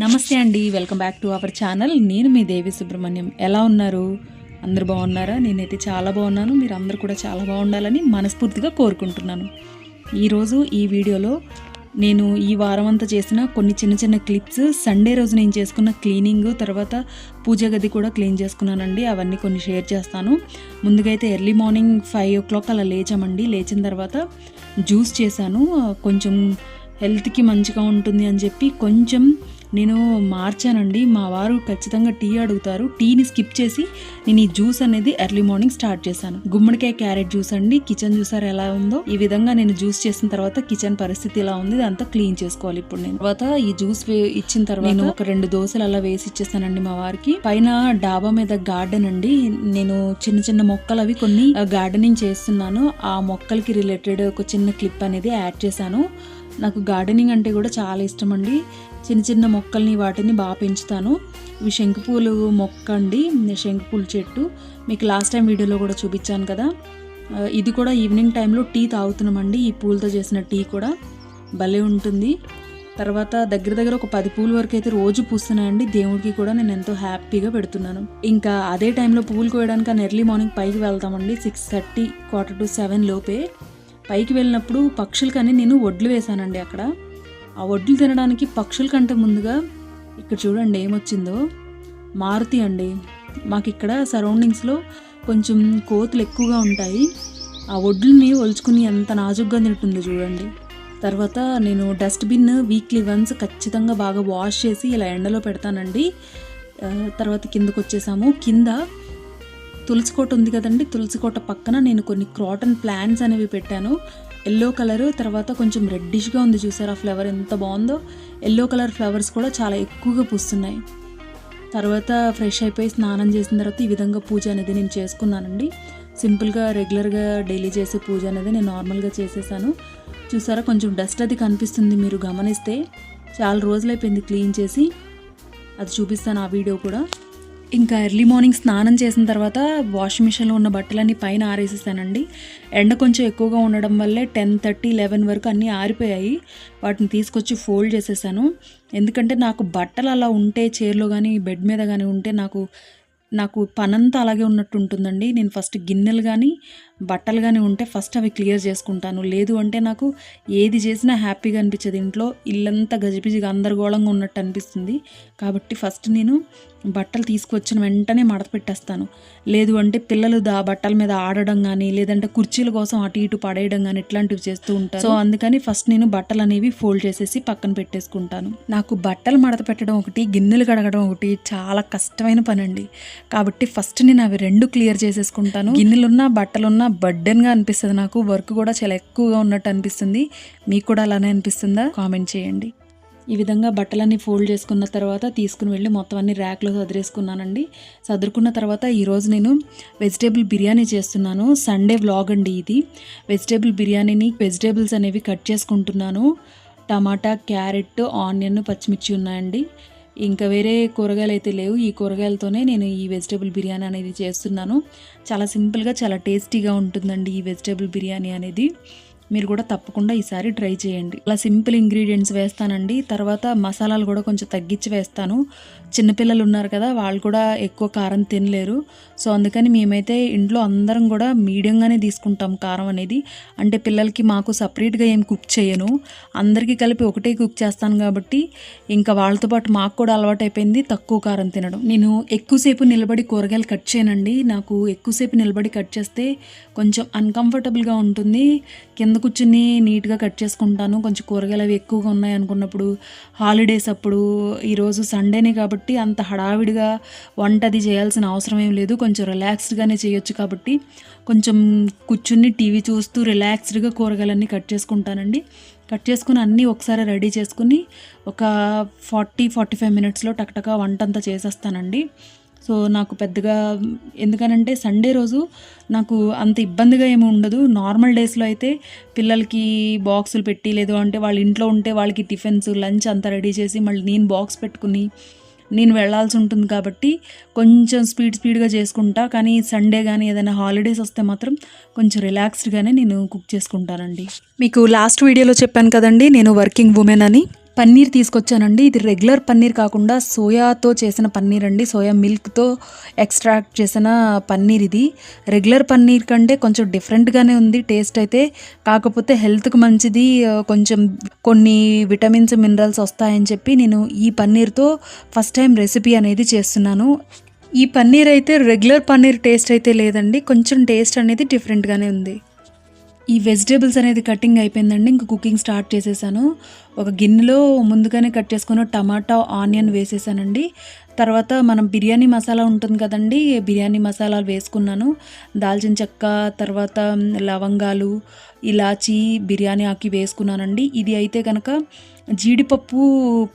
నమస్తే అండి welcome back to our channel. నేను మీ దేవి సుబ్రహ్మణ్యం. ఎలా ఉన్నారు? అందరు బాగున్నారా? నేనైతే చాలా బాగున్నాను. మీరు అందరు కూడా చాలా బాగుండాలని మనస్ఫూర్తిగా కోరుకుంటున్నాను. ఈరోజు ఈ వీడియోలో నేను ఈ వారం అంతా చేసిన కొన్ని చిన్న చిన్న క్లిప్స్ సండే రోజు నేను చేసుకున్న క్లీనింగ్ తర్వాత పూజ గది కూడా క్లీన్ చేసుకున్నానండి. అవన్నీ కొన్ని షేర్ చేస్తాను. ముందుగా అయితే early morning five o'clock అలా లేచామండి. లేచిన తర్వాత జ్యూస్ చేశాను. కొంచెం హెల్త్కి మంచిగా ఉంటుంది అని చెప్పి కొంచెం నేను మార్చానండి. మా వారు ఖచ్చితంగా టీ అడుగుతారు. టీని స్కిప్ చేసి నేను ఈ జ్యూస్ అనేది ఎర్లీ మార్నింగ్ స్టార్ట్ చేశాను. గుమ్మడికాయ క్యారెట్ జ్యూస్ అండి. కిచెన్ జ్యూసర్ ఎలా ఉందో ఈ విధంగా నేను జ్యూస్ చేసిన తర్వాత కిచెన్ పరిస్థితి ఎలా ఉంది అంతా క్లీన్ చేసుకోవాలి ఇప్పుడు నేను. తర్వాత ఈ జ్యూస్ ఇచ్చిన తర్వాత నేను ఒక రెండు దోశలు అలా వేసి ఇచ్చేసానండి మా వారికి. పైన డాబా మీద గార్డెన్ అండి. నేను చిన్న చిన్న మొక్కలు అవి కొన్ని గార్డెనింగ్ చేస్తున్నాను. ఆ మొక్కలకి రిలేటెడ్ ఒక చిన్న క్లిప్ అనేది యాడ్ చేశాను. నాకు గార్డెనింగ్ అంటే కూడా చాలా ఇష్టం అండి. చిన్న చిన్న మొక్కల్ని వాటిని బాగా పెంచుతాను. ఇవి శంకుపూలు మొక్క అండి శంకుపూల చెట్టు. మీకు లాస్ట్ టైం వీడియోలో కూడా చూపించాను కదా. ఇది కూడా ఈవినింగ్ టైంలో టీ తాగుతున్నామండి. ఈ పూలతో చేసిన టీ కూడా భలే ఉంటుంది. తర్వాత దగ్గర దగ్గర ఒక పది పూల వరకు అయితే రోజు పూస్తున్నాయండి. దేవుడికి కూడా నేను ఎంతో హ్యాపీగా పెడుతున్నాను. ఇంకా అదే టైంలో పూలు కోయడానికి అని ఎర్లీ మార్నింగ్ పైకి వెళ్తామండి. Six thirty quarter to seven లోపే. పైకి వెళ్ళినప్పుడు పక్షులకని నేను వడ్లు వేశానండి అక్కడ. ఆ వడ్లు తినడానికి పక్షుల కంటే ముందుగా ఇక్కడ చూడండి ఏమొచ్చిందో. మారుతి అండి. మాకు ఇక్కడ సరౌండింగ్స్లో కొంచెం కోతులు ఎక్కువగా ఉంటాయి. ఆ వడ్లని ఒలుచుకుని ఎంత నాజుగ్గా తింటుందో చూడండి. తర్వాత నేను డస్ట్బిన్ వీక్లీ వన్స్ ఖచ్చితంగా బాగా వాష్ చేసి ఇలా ఎండలో పెడతానండి. తర్వాత కిందకు వచ్చేసాము కింద తులసి కోట ఉంది కదండి. తులసి కోట పక్కన నేను కొన్ని క్రాటన్ ప్లాంట్స్ అనేవి పెట్టాను. ఎల్లో కలర్ తర్వాత కొంచెం రెడ్డిష్గా ఉంది చూసారా ఫ్లవర్ ఎంత బాగుందో? ఎల్లో కలర్ ఫ్లవర్స్ కూడా చాలా ఎక్కువగా పూస్తున్నాయి. తర్వాత ఫ్రెష్ అయిపోయి స్నానం చేసిన తర్వాత ఈ విధంగా పూజ అనేది నేను చేసుకున్నానండి. సింపుల్గా రెగ్యులర్గా డైలీ చేసే పూజ అనేది నేను నార్మల్గా చేసేసాను. చూసారా కొంచెం డస్ట్ అది కనిపిస్తుంది మీరు గమనిస్తే. చాలా రోజులైపోయింది క్లీన్ చేసి. అది చూపిస్తాను ఆ వీడియో కూడా. ఇంకా ఎర్లీ మార్నింగ్ స్నానం చేసిన తర్వాత వాషింగ్ మిషన్లో ఉన్న బట్టలన్నీ పైన ఆరేసేసానండి. ఎండ కొంచెం ఎక్కువగా ఉండడం వల్లే టెన్ థర్టీ లెవెన్ వరకు అన్నీ ఆరిపోయాయి. వాటిని తీసుకొచ్చి ఫోల్డ్ చేసేసాను. ఎందుకంటే నాకు బట్టలు అలా ఉంటే చైర్లో కానీ బెడ్ మీద కానీ ఉంటే నాకు నాకు పనంతా అలాగే ఉన్నట్టు ఉంటుందండి. నేను ఫస్ట్ గిన్నెలు కానీ బట్టలు కానీ ఉంటే ఫస్ట్ అవి క్లియర్ చేసుకుంటాను. లేదు అంటే నాకు ఏది చేసినా హ్యాపీగా అనిపించదు. ఇంట్లో ఇల్లంతా గజిబిజిగా అందరగోళంగా ఉన్నట్టు అనిపిస్తుంది. కాబట్టి ఫస్ట్ నేను బట్టలు తీసుకొచ్చిన వెంటనే మడత పెట్టేస్తాను. లేదు అంటే పిల్లలు దా బట్టల మీద ఆడడం కానీ లేదంటే కుర్చీల కోసం అటు ఇటు పడేయడం కానీ ఇట్లాంటివి చేస్తూ ఉంటాను సో అందుకని ఫస్ట్ నేను బట్టలు అనేవి ఫోల్డ్ చేసేసి పక్కన పెట్టేసుకుంటాను. నాకు బట్టలు మడత పెట్టడం ఒకటి గిన్నెలు కడగడం ఒకటి చాలా కష్టమైన పని అండి కాబట్టి ఫస్ట్ నేను అవి రెండు క్లియర్ చేసేసుకుంటాను. గిన్నెలున్నా బట్టలున్నా బర్డెన్గా అనిపిస్తుంది నాకు. వర్క్ కూడా చాలా ఎక్కువగా ఉన్నట్టు అనిపిస్తుంది. మీకు కూడా అలానే అనిపిస్తుందా? కామెంట్ చేయండి. ఈ విధంగా బట్టలన్నీ ఫోల్డ్ చేసుకున్న తర్వాత తీసుకుని వెళ్ళి మొత్తం అన్ని ర్యాక్లో సదిరేసుకున్నానండి. సదురుకున్న తర్వాత ఈరోజు నేను వెజిటేబుల్ బిర్యానీ చేస్తున్నాను. సండే వ్లాగ్ అండి ఇది. వెజిటేబుల్ బిర్యానీని వెజిటేబుల్స్ అనేవి కట్ చేసుకుంటున్నాను. టమాటా క్యారెట్ ఆనియన్ పచ్చిమిర్చి ఉన్నాయండి. ఇంకా వేరే కూరగాయలు అయితే లేవు. ఈ కూరగాయలతోనే నేను ఈ వెజిటేబుల్ బిర్యానీ అనేది చేస్తున్నాను. చాలా సింపుల్గా చాలా టేస్టీగా ఉంటుందండి ఈ వెజిటేబుల్ బిర్యానీ అనేది. మీరు కూడా తప్పకుండా ఈసారి ట్రై చేయండి. అలా సింపుల్ ఇంగ్రీడియంట్స్ వేస్తానండి. తర్వాత మసాలాలు కూడా కొంచెం తగ్గించి వేస్తాను. చిన్నపిల్లలు ఉన్నారు కదా వాళ్ళు కూడా ఎక్కువ కారం తినలేరు. సో అందుకని మేమైతే ఇంట్లో అందరం కూడా మీడియంగానే తీసుకుంటాం కారం అనేది. అంటే పిల్లలకి మాకు సపరేట్గా ఏం కుక్ చేయను. అందరికీ కలిపి ఒకటే కుక్ చేస్తాను కాబట్టి ఇంకా వాళ్ళతో పాటు మాకు కూడా అలవాటు అయిపోయింది తక్కువ కారం తినడం. నేను ఎక్కువసేపు నిలబడి కూరగాయలు కట్ చేయనండి. నాకు ఎక్కువసేపు నిలబడి కట్ చేస్తే కొంచెం అన్కంఫర్టబుల్గా ఉంటుంది. కింద కూర్చుని నీట్గా కట్ చేసుకుంటాను. కొంచెం కూరగాయలు అవి ఎక్కువగా ఉన్నాయి అనుకున్నప్పుడు హాలిడేస్ అప్పుడు ఈరోజు సండేనే కాబట్టి కాబట్టి అంత హడావిడిగా వంట అది చేయాల్సిన అవసరం ఏం లేదు. కొంచెం రిలాక్స్డ్గానే చేయొచ్చు కాబట్టి కొంచెం కూర్చుని టీవీ చూస్తూ రిలాక్స్డ్గా కూరగాయలన్నీ కట్ చేసుకుంటానండి. కట్ చేసుకుని అన్నీ ఒకసారి రెడీ చేసుకుని ఒక ఫార్టీ ఫార్టీ ఫైవ్ మినిట్స్లో టక్టకా వంట అంతా చేసేస్తానండి. సో నాకు పెద్దగా ఎందుకనంటే సండే రోజు నాకు అంత ఇబ్బందిగా ఏమి ఉండదు. నార్మల్ డేస్లో అయితే పిల్లలకి బాక్సులు పెట్టి లేదు అంటే వాళ్ళ ఇంట్లో ఉంటే వాళ్ళకి టిఫిన్స్ లంచ్ అంతా రెడీ చేసి మళ్ళీ నేను బాక్స్ పెట్టుకుని నేను వెళ్ళాల్సి ఉంటుంది కాబట్టి కొంచెం స్పీడ్ స్పీడ్గా చేసుకుంటా. కానీ సండే కానీ ఏదైనా హాలిడేస్ వస్తే మాత్రం కొంచెం రిలాక్స్డ్గానే నేను కుక్ చేసుకుంటానండి. మీకు లాస్ట్ వీడియోలో చెప్పాను కదండి నేను వర్కింగ్ ఉమెన్ అని. పన్నీర్ తీసుకొచ్చానండి. ఇది రెగ్యులర్ పన్నీర్ కాకుండా సోయాతో చేసిన పన్నీర్ అండి సోయా మిల్క్తో ఎక్స్ట్రాక్ట్ చేసిన పన్నీర్ ఇది. రెగ్యులర్ పన్నీర్ కంటే కొంచెం డిఫరెంట్గానే ఉంది టేస్ట్ అయితే. కాకపోతే హెల్త్కి మంచిది కొంచెం కొన్ని విటమిన్స్ మినరల్స్ వస్తాయని చెప్పి నేను ఈ పన్నీర్తో ఫస్ట్ టైం రెసిపీ అనేది చేస్తున్నాను. ఈ పన్నీర్ అయితే రెగ్యులర్ పన్నీర్ టేస్ట్ అయితే లేదండి. కొంచెం టేస్ట్ అనేది డిఫరెంట్గానే ఉంది. ఈ వెజిటేబుల్స్ అనేది కటింగ్ అయిపోయిందండి. ఇంకా కుకింగ్ స్టార్ట్ చేసేసాను. ఒక గిన్నెలో ముందుగానే కట్ చేసుకున్న టమాటా ఆనియన్ వేసేసానండి. తర్వాత మనం బిర్యానీ మసాలా ఉంటుంది కదండి బిర్యానీ మసాలాలు వేసుకున్నాను. దాల్చిన చెక్క తర్వాత లవంగాలు ఇలాచీ బిర్యానీ ఆకి వేసుకున్నానండి. ఇది అయితే కనుక జీడిపప్పు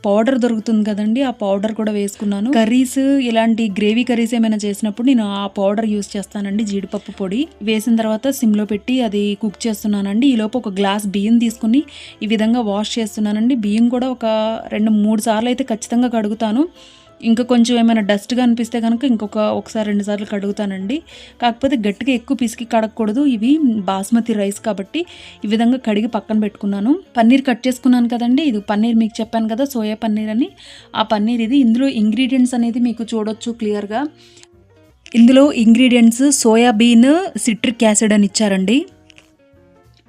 పౌడర్ దొరుకుతుంది కదండి ఆ పౌడర్ కూడా వేసుకున్నాను. కర్రీస్ ఇలాంటి గ్రేవీ కర్రీస్ ఏమైనా చేసినప్పుడు నేను ఆ పౌడర్ యూస్ చేస్తానండి జీడిపప్పు పొడి. వేసిన తర్వాత సిమ్లో పెట్టి అది కుక్ చేస్తున్నానండి. ఈలోపు ఒక గ్లాస్ బియ్యం తీసుకుని ఈ విధంగా వాష్ చేస్తున్నానండి. బియ్యం కూడా ఒక రెండు మూడు సార్లు అయితే ఖచ్చితంగా కడుగుతాను. ఇంకా కొంచెం ఏమైనా డస్ట్గా అనిపిస్తే కనుక ఇంకొక ఒకసారి రెండు సార్లు కడుగుతానండి. కాకపోతే గట్టిగా ఎక్కువ పిసికి కడగకూడదు. ఇవి బాస్మతి రైస్ కాబట్టి ఈ విధంగా కడిగి పక్కన పెట్టుకున్నాను. పన్నీర్ కట్ చేసుకున్నాను కదండి. ఇది పన్నీర్ మీకు చెప్పాను కదా సోయా పన్నీర్ అని. ఆ పన్నీర్ ఇది. ఇందులో ఇంగ్రీడియంట్స్ అనేది మీకు చూడొచ్చు క్లియర్గా ఇందులో ఇంగ్రీడియంట్స్ సోయాబీన్ సిట్రిక్ యాసిడ్ అని ఇచ్చారండి.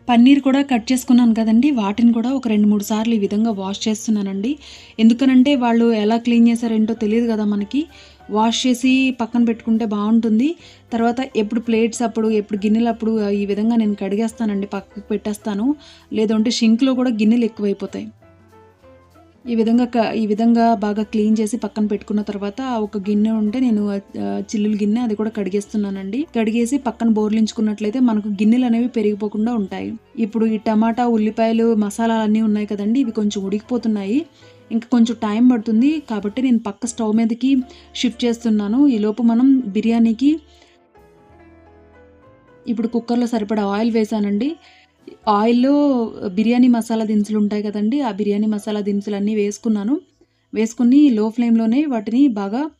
పన్నీర్ కూడా కట్ చేసుకున్నాను కదండి. వాటిని కూడా ఒక రెండు మూడు సార్లు ఈ విధంగా వాష్ చేస్తున్నానండి. ఎందుకనంటే వాళ్ళు ఎలా క్లీన్ చేశారేంటో తెలియదు కదా మనకి. వాష్ చేసి పక్కన పెట్టుకుంటే బాగుంటుంది. తర్వాత ఎప్పుడు ప్లేట్స్ అప్పుడు ఎప్పుడు గిన్నెలు అప్పుడు ఈ విధంగా నేను కడిగేస్తానండి. పక్కకు పెట్టేస్తాను. లేదంటే షింక్లో కూడా గిన్నెలు ఎక్కువైపోతాయి. ఈ విధంగా క- ఈ విధంగా బాగా క్లీన్ చేసి పక్కన పెట్టుకున్న తర్వాత ఒక గిన్నె ఉంటే నేను చిల్లుల గిన్నె అది కూడా కడిగేస్తున్నానండి. కడిగేసి పక్కన బోర్లించుకున్నట్లయితే మనకు గిన్నెలు అనేవి పెరిగిపోకుండా ఉంటాయి. ఇప్పుడు ఈ టమాటా ఉల్లిపాయలు మసాలాలు అన్నీ ఉన్నాయి కదండి ఇవి కొంచెం ఉడికిపోతున్నాయి. ఇంకా కొంచెం టైం పడుతుంది కాబట్టి నేను పక్క స్టవ్ మీదకి షిఫ్ట్ చేస్తున్నాను. ఈ లోపు మనం బిర్యానీకి ఇప్పుడు కుక్కర్లో సరిపడా ఆయిల్ వేసానండి ఆయిల్లో బిర్యానీ మసాలా దినుసులు ఉంటాయి కదండి ఆ బిర్యానీ మసాలా దినుసులు అన్నీ వేసుకున్నాను. వేసుకుని లో ఫ్లేమ్లోనే వాటిని బాగా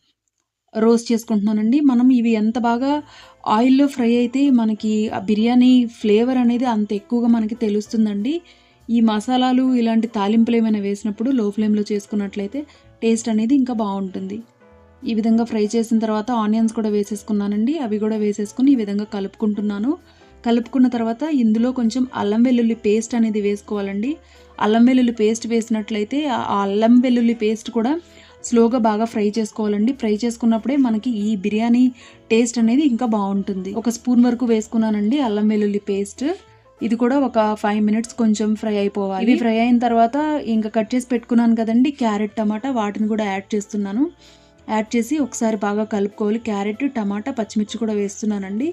రోస్ట్ చేసుకుంటున్నానండి. మనం ఇవి ఎంత బాగా ఆయిల్లో ఫ్రై అయితే మనకి ఆ బిర్యానీ ఫ్లేవర్ అనేది అంత ఎక్కువగా మనకి తెలుస్తుందండి. ఈ మసాలాలు ఇలాంటి తాలింపులు ఏమైనా వేసినప్పుడు లో ఫ్లేమ్లో చేసుకున్నట్లయితే టేస్ట్ అనేది ఇంకా బాగుంటుంది. ఈ విధంగా ఫ్రై చేసిన తర్వాత ఆనియన్స్ కూడా వేసేసుకున్నానండి. అవి కూడా వేసేసుకుని ఈ విధంగా కలుపుకుంటున్నాను. కలుపుకున్న తర్వాత ఇందులో కొంచెం అల్లం వెల్లుల్లి పేస్ట్ అనేది వేసుకోవాలండి. అల్లం వెల్లుల్లి పేస్ట్ వేసినట్లయితే ఆ అల్లం వెల్లుల్లి పేస్ట్ కూడా స్లోగా బాగా ఫ్రై చేసుకోవాలండి. ఫ్రై చేసుకున్నప్పుడే మనకి ఈ బిర్యానీ టేస్ట్ అనేది ఇంకా బాగుంటుంది. ఒక స్పూన్ వరకు వేసుకున్నానండి అల్లం వెల్లుల్లి పేస్ట్. ఇది కూడా ఒక ఫైవ్ మినిట్స్ కొంచెం ఫ్రై అయిపోవాలి. ఇవి ఫ్రై అయిన తర్వాత ఇంకా కట్ చేసి పెట్టుకున్నాను కదండి క్యారెట్ టమాటా వాటిని కూడా యాడ్ చేస్తున్నాను. యాడ్ చేసి ఒకసారి బాగా కలుపుకోవాలి. క్యారెట్ టమాటా పచ్చిమిర్చి కూడా వేస్తున్నానండి.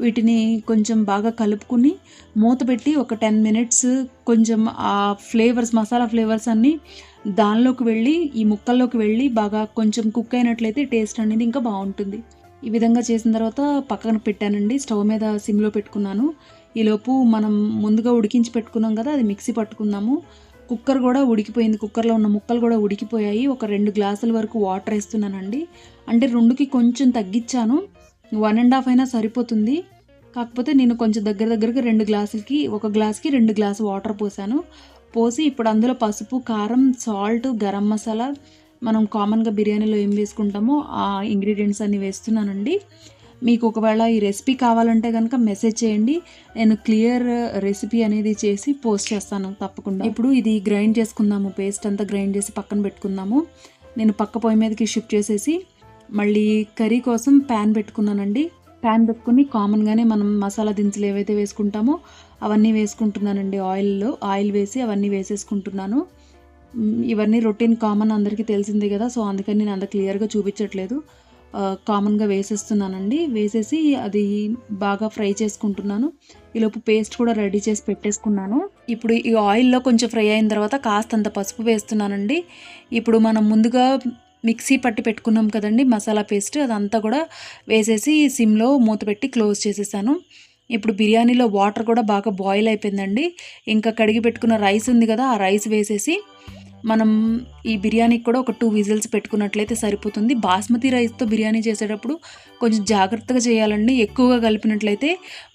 వీటిని కొంచెం బాగా కలుపుకుని మూత పెట్టి ఒక టెన్ మినిట్స్ కొంచెం ఆ ఫ్లేవర్స్ మసాలా ఫ్లేవర్స్ అన్నీ దానిలోకి వెళ్ళి ఈ ముక్కల్లోకి వెళ్ళి బాగా కొంచెం కుక్ అయినట్లయితే టేస్ట్ అనేది ఇంకా బాగుంటుంది. ఈ విధంగా చేసిన తర్వాత పక్కన పెట్టానండి స్టవ్ మీద సిమ్లో పెట్టుకున్నాను. ఈలోపు మనం ముందుగా ఉడికించి పెట్టుకున్నాం కదా అది మిక్సీ పట్టుకుందాము. కుక్కర్ కూడా ఉడికిపోయింది కుక్కర్లో ఉన్న ముక్కలు కూడా ఉడికిపోయాయి. ఒక రెండు గ్లాసుల వరకు వాటర్ వేస్తున్నానండి. అంటే రెండుకి కొంచెం తగ్గించాను. వన్ అండ్ హాఫ్ అయినా సరిపోతుంది. కాకపోతే నేను కొంచెం దగ్గర దగ్గరకి రెండు గ్లాసులకి ఒక గ్లాస్కి రెండు గ్లాసు వాటర్ పోసాను. పోసి ఇప్పుడు అందులో పసుపు కారం సాల్ట్ గరం మసాలా మనం కామన్గా బిర్యానీలో ఏం వేసుకుంటామో ఆ ఇంగ్రీడియంట్స్ అన్నీ వేస్తున్నానండి. మీకు ఒకవేళ ఈ రెసిపీ కావాలంటే కనుక మెసేజ్ చేయండి. నేను క్లియర్ రెసిపీ అనేది చేసి పోస్ట్ చేస్తాను తప్పకుండా. ఇప్పుడు ఇది గ్రైండ్ చేసుకుందాము పేస్ట్ అంతా గ్రైండ్ చేసి పక్కన పెట్టుకుందాము. నేను పక్క పొయ్యి మీదకి షిఫ్ట్ చేసేసి మళ్ళీ కర్రీ కోసం ప్యాన్ పెట్టుకున్నానండి. ప్యాన్ పెట్టుకుని కామన్గానే మనం మసాలా దినుసులు ఏవైతే వేసుకుంటామో అవన్నీ వేసుకుంటున్నానండి. ఆయిల్లో ఆయిల్ వేసి అవన్నీ వేసేసుకుంటున్నాను. ఇవన్నీ రొటీన్ కామన్ అందరికీ తెలిసిందే కదా సో అందుకని నేను అంత క్లియర్గా చూపించట్లేదు. కామన్గా వేసేస్తున్నానండి. వేసేసి అది బాగా ఫ్రై చేసుకుంటున్నాను. ఈలోపు పేస్ట్ కూడా రెడీ చేసి పెట్టేసుకున్నాను. ఇప్పుడు ఈ ఆయిల్లో కొంచెం ఫ్రై అయిన తర్వాత కాస్తంత పసుపు వేస్తున్నానండి. ఇప్పుడు మనం ముందుగా మిక్సీ పట్టి పెట్టుకున్నాం కదండి మసాలా పేస్ట్ అదంతా కూడా వేసేసి సిమ్లో మూత పెట్టి క్లోజ్ చేసేసాను. ఇప్పుడు బిర్యానీలో వాటర్ కూడా బాగా బాయిల్ అయిపోయిందండి. ఇంకా కడిగి పెట్టుకున్న రైస్ ఉంది కదా ఆ రైస్ వేసేసి మనం ఈ బిర్యానీకి కూడా ఒక టూ విజిల్స్ పెట్టుకున్నట్లయితే సరిపోతుంది. బాస్మతి రైస్తో బిర్యానీ చేసేటప్పుడు కొంచెం జాగ్రత్తగా చేయాలండి. ఎక్కువగా కలిపినట్లయితే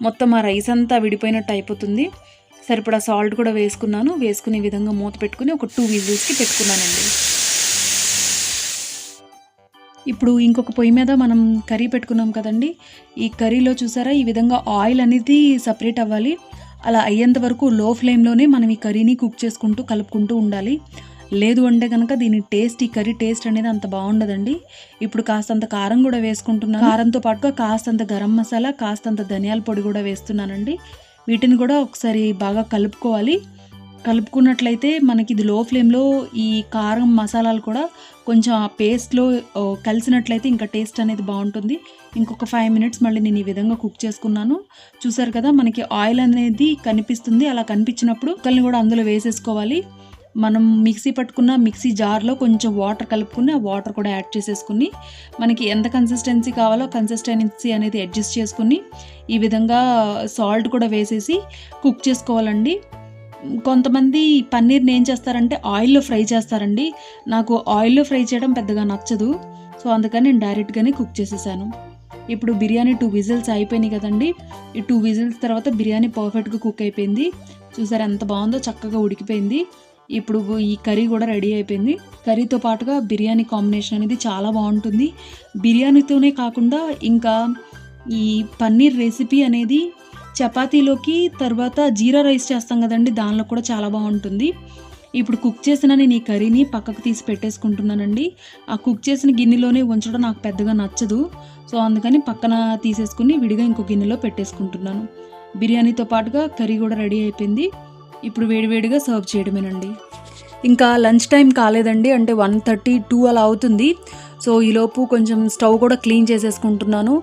మొత్తం ఆ రైస్ అంతా విడిపోయినట్టు అయిపోతుంది. సరిపడా సాల్ట్ కూడా వేసుకున్నాను. వేసుకునే విధంగా మూత పెట్టుకుని ఒక టూ విజిల్స్కి పెట్టుకున్నానండి. ఇప్పుడు ఇంకొక పొయ్యి మీద మనం కర్రీ పెట్టుకున్నాం కదండి. ఈ కర్రీలో చూసారా ఈ విధంగా ఆయిల్ అనేది సపరేట్ అవ్వాలి. అలా అయ్యేంత వరకు లో ఫ్లేమ్లోనే మనం ఈ కర్రీని కుక్ చేసుకుంటూ కలుపుకుంటూ ఉండాలి. లేదు అంటే కనుక దీని టేస్ట్ ఈ కర్రీ టేస్ట్ అనేది అంత బాగుండదండి. ఇప్పుడు కాస్తంత కారం కూడా వేసుకుంటున్నాను. కారంతో పాటుగా కాస్తంత గరం మసాలా కాస్తంత ధనియాల పొడి కూడా వేస్తున్నానండి. వీటిని కూడా ఒకసారి బాగా కలుపుకోవాలి. కలుపుకున్నట్లయితే మనకి ఇది లో ఫ్లేమ్లో ఈ కారం మసాలాలు కూడా కొంచెం ఆ పేస్ట్లో కలిసినట్లయితే ఇంకా టేస్ట్ అనేది బాగుంటుంది. ఇంకొక ఫైవ్ మినిట్స్ మళ్ళీ నేను ఈ విధంగా కుక్ చేసుకున్నాను. చూసారు కదా మనకి ఆయిల్ అనేది కనిపిస్తుంది. అలా కనిపించినప్పుడు ముక్కల్ని కూడా అందులో వేసేసుకోవాలి. మనం మిక్సీ పట్టుకున్న మిక్సీ జార్లో కొంచెం వాటర్ కలుపుకుని ఆ వాటర్ కూడా యాడ్ చేసేసుకుని మనకి ఎంత కన్సిస్టెన్సీ కావాలో కన్సిస్టెన్సీ అనేది అడ్జస్ట్ చేసుకుని ఈ విధంగా సాల్ట్ కూడా వేసేసి కుక్ చేసుకోవాలండి. కొంతమంది పన్నీర్ని ఏం చేస్తారంటే ఆయిల్లో ఫ్రై చేస్తారండి. నాకు ఆయిల్లో ఫ్రై చేయడం పెద్దగా నచ్చదు. సో అందుకని నేను డైరెక్ట్గానే కుక్ చేసేసాను. ఇప్పుడు బిర్యానీ టూ విజిల్స్ అయిపోయినాయి కదండి. ఈ టూ విజిల్స్ తర్వాత బిర్యానీ పర్ఫెక్ట్గా కుక్ అయిపోయింది. చూసారు ఎంత బాగుందో చక్కగా ఉడికిపోయింది. ఇప్పుడు ఈ కర్రీ కూడా రెడీ అయిపోయింది. కర్రీతో పాటుగా బిర్యానీ కాంబినేషన్ అనేది చాలా బాగుంటుంది. బిర్యానీతోనే కాకుండా ఇంకా ఈ పన్నీర్ రెసిపీ అనేది చపాతీలోకి తర్వాత జీరా రైస్ చేస్తాం కదండి దానిలో కూడా చాలా బాగుంటుంది. ఇప్పుడు కుక్ చేసిన నేను ఈ కర్రీని పక్కకు తీసి పెట్టేసుకుంటున్నానండి. ఆ కుక్ చేసిన గిన్నెలోనే ఉంచడం నాకు పెద్దగా నచ్చదు. సో అందుకని పక్కన తీసేసుకుని విడిగా ఇంకో గిన్నెలో పెట్టేసుకుంటున్నాను. బిర్యానీతో పాటుగా కర్రీ కూడా రెడీ అయిపోయింది. ఇప్పుడు వేడివేడిగా సర్వ్ చేయడమేనండి. ఇంకా లంచ్ టైం కాలేదండి అంటే వన్ థర్టీ టూ అలా అవుతుంది. సో ఈలోపు కొంచెం స్టవ్ కూడా క్లీన్ చేసేసుకుంటున్నాను.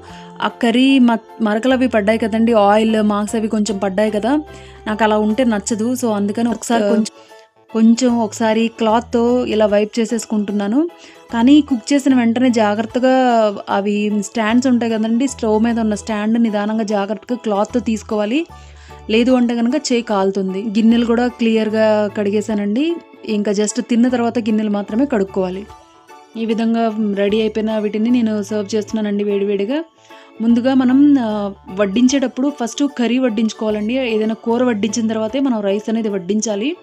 ఆ కర్రీ మ మరకలు అవి పడ్డాయి కదండి ఆయిల్ మార్క్స్ అవి కొంచెం పడ్డాయి కదా నాకు అలా ఉంటే నచ్చదు. సో అందుకని ఒకసారి కొంచెం కొంచెం ఒకసారి క్లాత్తో ఇలా వైప్ చేసేసుకుంటున్నాను. కానీ కుక్ చేసిన వెంటనే జాగ్రత్తగా అవి స్టాండ్స్ ఉంటాయి కదండి స్టవ్ మీద ఉన్న స్టాండ్ నిదానంగా జాగ్రత్తగా క్లాత్తో తీసుకోవాలి. లేదు అంటే కనుక చేయి కాలుతుంది. గిన్నెలు కూడా క్లియర్గా కడిగేశానండి. ఇంకా జస్ట్ తిన్న తర్వాత గిన్నెలు మాత్రమే కడుక్కోవాలి. ఈ విధంగా రెడీ అయిపోయిన వీటిని నేను సర్వ్ చేస్తున్నానండి వేడివేడిగా. ముందుగా మనం వడ్డించేటప్పుడు ఫస్ట్ కర్రీ వడ్డించుకోవాలండి. ఏదైనా కూర వడ్డించిన తర్వాతే మనం రైస్ అనేది వడ్డించాలి.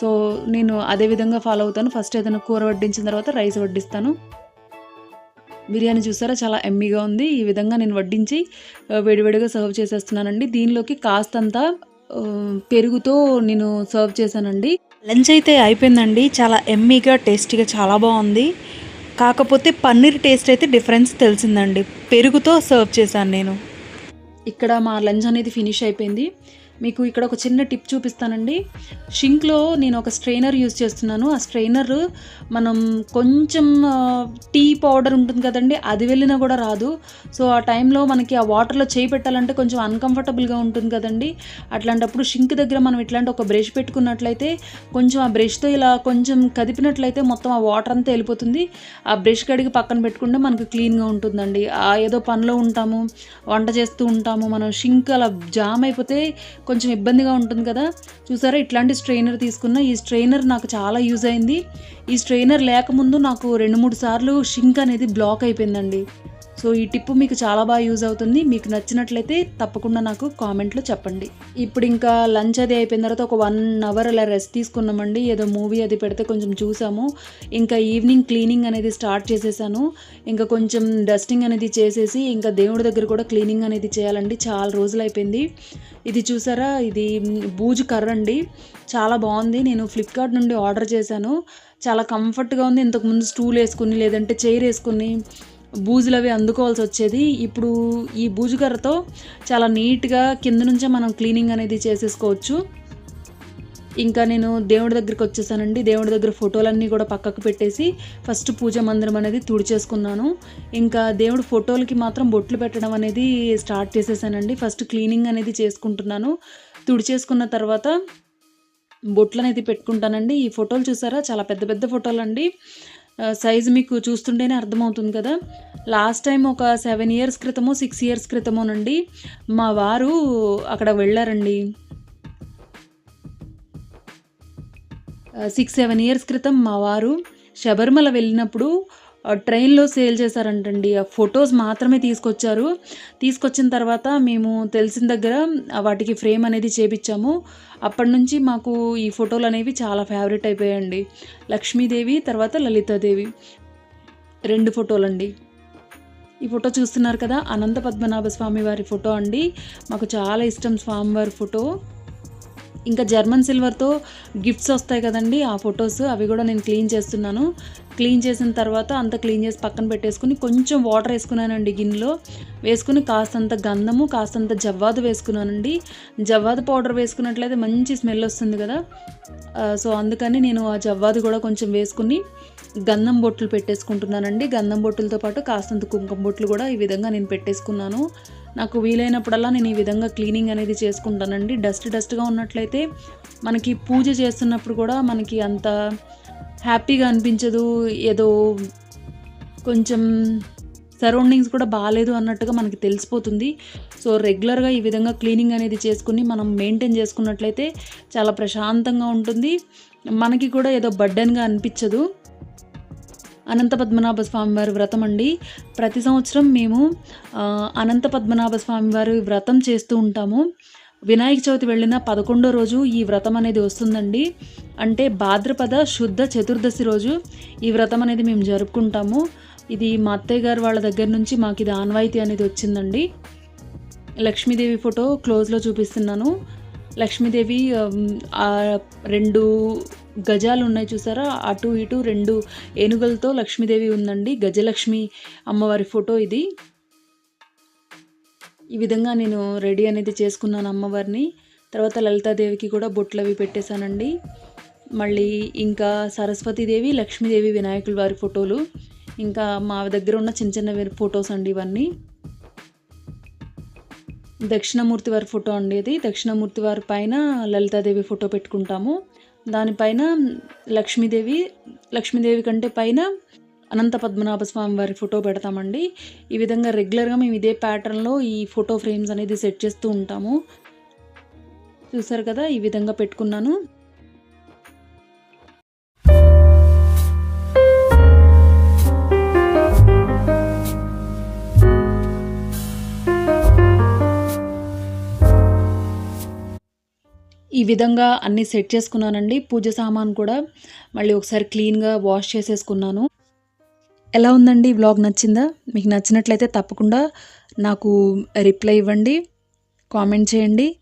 సో నేను అదే విధంగా ఫాలో అవుతాను. ఫస్ట్ ఏదైనా కూర వడ్డించిన తర్వాత రైస్ వడ్డిస్తాను. బిర్యానీ చూసారా? చాలా ఎమ్మీగా ఉంది. ఈ విధంగా నేను వడ్డించి వేడివేడిగా సర్వ్ చేసేస్తున్నానండి. దీనిలోకి కాస్తంత పెరుగుతో నేను సర్వ్ చేశానండి. లంచ్ అయితే అయిపోయిందండి. చాలా ఎమ్మీగా టేస్టీగా చాలా బాగుంది. కాకపోతే పన్నీర్ టేస్ట్ అయితే డిఫరెన్స్ తెలిసిందండి. పెరుగుతో సర్వ్ చేశాను నేను. ఇక్కడ మా లంచ్ అనేది ఫినిష్ అయిపోయింది. మీకు ఇక్కడ ఒక చిన్న టిప్ చూపిస్తానండి. షింక్లో నేను ఒక స్ట్రైనర్ యూజ్ చేస్తున్నాను. ఆ స్ట్రైనర్ మనం కొంచెం టీ పౌడర్ ఉంటుంది కదండి అది వెళ్ళినా కూడా రాదు. సో ఆ టైంలో మనకి ఆ వాటర్లో చేయి పెట్టాలంటే కొంచెం అన్కంఫర్టబుల్గా ఉంటుంది కదండి. అట్లాంటప్పుడు షింక్ దగ్గర మనం ఇట్లాంటి ఒక బ్రష్ పెట్టుకున్నట్లయితే కొంచెం ఆ బ్రష్తో ఇలా కొంచెం కదిపినట్లయితే మొత్తం ఆ వాటర్ అంతా వెళ్ళిపోతుంది. ఆ బ్రష్ కడిగి పక్కన పెట్టుకుంటే మనకు క్లీన్గా ఉంటుందండి. ఆ ఏదో పనిలో ఉంటాము వంట చేస్తూ ఉంటాము మనం షింక్ అలా జామ్ అయిపోతే కొంచెం ఇబ్బందిగా ఉంటుంది కదా. చూసారా? ఇట్లాంటి స్ట్రైనర్ తీసుకున్న. ఈ స్ట్రైనర్ నాకు చాలా యూజ్ అయింది. ఈ స్ట్రైనర్ లేకముందు నాకు రెండు మూడు సార్లు షింక్ అనేది బ్లాక్ అయిపోయిందండి. సో ఈ టిప్ మీకు చాలా బాగా యూజ్ అవుతుంది. మీకు నచ్చినట్లయితే తప్పకుండా నాకు కామెంట్లో చెప్పండి. ఇప్పుడు ఇంకా లంచ్ అది అయిపోయిన తర్వాత ఒక వన్ అవర్ అలా రెస్ట్ తీసుకున్నామండి. ఏదో మూవీ అది పెడితే కొంచెం చూసాము. ఇంకా ఈవినింగ్ క్లీనింగ్ అనేది స్టార్ట్ చేసేసాను. ఇంకా కొంచెం డస్టింగ్ అనేది చేసేసి ఇంకా దేవుడి దగ్గర కూడా క్లీనింగ్ అనేది చేయాలండి. చాలా రోజులు అయిపోయింది. ఇది చూసారా? ఇది బూజు కర్ర అండి. చాలా బాగుంది. నేను ఫ్లిప్కార్ట్ నుండి ఆర్డర్ చేశాను. చాలా కంఫర్ట్గా ఉంది. ఇంతకుముందు స్టూల్ వేసుకుని లేదంటే చైర్ వేసుకుని బూజులు అవి అందుకోవాల్సి వచ్చేది ఇప్పుడు ఈ బూజుకర్రతో చాలా నీట్గా కింద నుంచే మనం క్లీనింగ్ అనేది చేసేసుకోవచ్చు. ఇంకా నేను దేవుడి దగ్గరికి వచ్చేసానండి దేవుడి దగ్గర ఫోటోలన్నీ కూడా పక్కకు పెట్టేసి ఫస్ట్ పూజ మందిరం అనేది తుడిచేసుకున్నాను. ఇంకా దేవుడి ఫోటోలకి మాత్రం బొట్లు పెట్టడం అనేది స్టార్ట్ చేసేసానండి. ఫస్ట్ క్లీనింగ్ అనేది చేసుకుంటున్నాను. తుడిచేసుకున్న తర్వాత బొట్లు అనేది పెట్టుకుంటానండి. ఈ ఫోటోలు చూసారా? చాలా పెద్ద పెద్ద ఫోటోలు అండి సైజు మీకు చూస్తుంటేనే అర్థమవుతుంది కదా. లాస్ట్ టైం ఒక సెవెన్ ఇయర్స్ క్రితమో సిక్స్ ఇయర్స్ క్రితమోనండి మా వారు అక్కడ వెళ్ళారండి. సిక్స్ సెవెన్ ఇయర్స్ క్రితం మా వారు శబరిమల వెళ్ళినప్పుడు ట్రైన్లో సేల్ చేశారంటండి. ఆ ఫొటోస్ మాత్రమే తీసుకొచ్చారు. తీసుకొచ్చిన తర్వాత మేము తెలిసిన దగ్గర వాటికి ఫ్రేమ్ అనేది చేపించాము. అప్పటి నుంచి మాకు ఈ ఫోటోలు అనేవి చాలా ఫేవరెట్ అయిపోయాయండి. లక్ష్మీదేవి తర్వాత లలితాదేవి. రెండు ఫోటోలు అండి ఈ ఫోటో చూస్తున్నారు కదా అనంత పద్మనాభ స్వామి వారి ఫోటో అండి. మాకు చాలా ఇష్టం స్వామివారి ఫోటో. ఇంకా జర్మన్ సిల్వర్తో గిఫ్ట్స్ వస్తాయి కదండి ఆ ఫొటోస్ అవి కూడా నేను క్లీన్ చేస్తున్నాను. క్లీన్ చేసిన తర్వాత అంతా క్లీన్ చేసి పక్కన పెట్టేసుకుని కొంచెం వాటర్ వేసుకున్నానండి గిన్నెలో. వేసుకుని కాస్తంత గంధము కాస్తంత జవ్వాదు వేసుకున్నానండి. జవ్వాదు పౌడర్ వేసుకున్నట్లయితే మంచి స్మెల్ వస్తుంది కదా. సో అందుకని నేను ఆ జవ్వాదు కూడా కొంచెం వేసుకుని గంధం బొట్లు పెట్టేసుకుంటున్నానండి. గంధం బొట్టులతో పాటు కాస్తంత కుంకుమ బొట్లు కూడా ఈ విధంగా నేను పెట్టేసుకున్నాను. నాకు వీలైనప్పుడల్లా నేను ఈ విధంగా క్లీనింగ్ అనేది చేసుకుంటానండి. డస్ట్ డస్ట్గా ఉన్నట్లయితే మనకి పూజ చేస్తున్నప్పుడు కూడా మనకి అంత హ్యాపీగా అనిపించదు. ఏదో కొంచెం సరౌండింగ్స్ కూడా బాగాలేదు అన్నట్టుగా మనకి తెలిసిపోతుంది. సో రెగ్యులర్గా ఈ విధంగా క్లీనింగ్ అనేది చేసుకుని మనం మెయింటైన్ చేసుకున్నట్లయితే చాలా ప్రశాంతంగా ఉంటుంది. మనకి కూడా ఏదో బర్డెన్గా అనిపించదు. అనంత పద్మనాభ స్వామి వారి వ్రతం అండి. ప్రతి సంవత్సరం మేము అనంత పద్మనాభ స్వామి వారి వ్రతం చేస్తూ ఉంటాము. వినాయక చవితి వెళ్ళిన పదకొండో రోజు ఈ వ్రతం అనేది వస్తుందండి. అంటే భాద్రపద శుద్ధ చతుర్దశి రోజు ఈ వ్రతం అనేది మేము జరుపుకుంటాము. ఇది మా అత్తయ్య గారు వాళ్ళ దగ్గర నుంచి మాకు ఇది ఆన్వాయితీ అనేది వచ్చిందండి. లక్ష్మీదేవి ఫోటో క్లోజ్లో చూపిస్తున్నాను. లక్ష్మీదేవి రెండు గజాలు ఉన్నాయి చూసారా? అటు ఇటు రెండు ఏనుగులతో లక్ష్మీదేవి ఉందండి. గజలక్ష్మి అమ్మవారి ఫోటో ఇది. ఈ విధంగా నేను రెడీ అనేది చేసుకున్నాను అమ్మవారిని. తర్వాత లలితాదేవికి కూడా బొట్లు అవి పెట్టేశానండి. మళ్ళీ ఇంకా సరస్వతీదేవి లక్ష్మీదేవి వినాయకుల వారి ఫోటోలు. ఇంకా మా దగ్గర ఉన్న చిన్న చిన్న ఫొటోస్ అండి ఇవన్నీ. దక్షిణమూర్తి వారి ఫోటో అండి ఇది. దక్షిణమూర్తి వారి పైన లలితాదేవి ఫోటో పెట్టుకుంటాము. దానిపైన లక్ష్మీదేవి లక్ష్మీదేవి కంటే పైన అనంత పద్మనాభ స్వామి వారి ఫోటో పెడతామండి. ఈ విధంగా రెగ్యులర్గా మేము ఇదే ప్యాటర్న్లో ఈ ఫోటో ఫ్రేమ్స్ అనేది సెట్ చేస్తూ ఉంటాము. చూసారు కదా ఈ విధంగా పెట్టుకున్నాను. ఈ విధంగా అన్నీ సెట్ చేసుకున్నానండి. పూజ సామాన్ కూడా మళ్ళీ ఒకసారి క్లీన్గా వాష్ చేసేసుకున్నాను. ఎలా ఉందండి? వ్లాగ్ నచ్చిందా? మీకు నచ్చినట్లయితే తప్పకుండా నాకు రిప్లై ఇవ్వండి. కామెంట్ చేయండి.